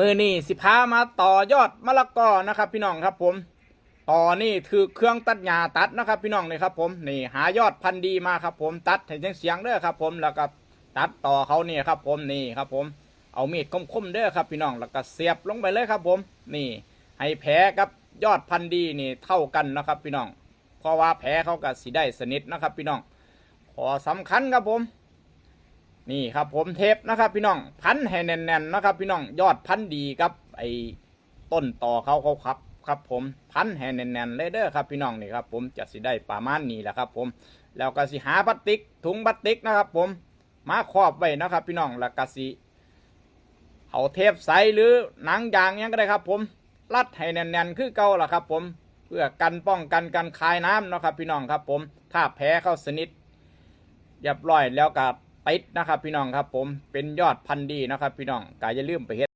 มือนี่สิพามาต่อยอดมะละกอนะครับพี่น้องครับผมต่อนี่คือเครื่องตัดหญ้าตัดนะครับ พี่น้องนี่ครับผมนี่หายอดพันธุ์ดีมาครับ ผมตัดให้เสียงเด้อครับ ผมแล้วก็ตัดต่อเขานี่ครับ ผมนี่ครับผมเอามีดคมๆเด้อครับพี่น้องแล้วก็เสียบลงไปเลยครับ ผมนี่ให้แผลกับยอดพันธุ์ดีนี่เท่ากันนะครับพี่น้อง เพราะว่าแผลเขาก็สีได้สนิทนะครับ พี่น้องขอสำคัญครับผม นี่ครับผมเทปนะครับ พี่น้องพันให้แน่นๆนะครับ พี่น้องยอดพันดีครับ ไอ้ต้นต่อเขาเขาครับครับผมพันให้แน่นๆเลยเด้อครับพี่น้องนี่ครับผมจะสิได้ประมาณนี้แหละครับ ผมแล้วก็สิหาพลาสติกถุงพลาสติกนะครับ ผมมาครอบไว้นะครับ พี่น้องแล้วก็สิเอาเทปใสหรือหนังยางยังก็ได้ครับ ผมรัดให้แน่นๆคือเก่าล่ะครับ ผมเพื่อกันป้องกันการคายน้ำนะครับ พี่น้องครับ ผมถ้าแพ้เข้าสนิทเรียบร้อยแล้วก็ ติดนะครับ พี่น้องครับ ผมเป็นยอดพันธุ์ดีนะครับ พี่น้องก็อย่าลืมไปเฮ็ด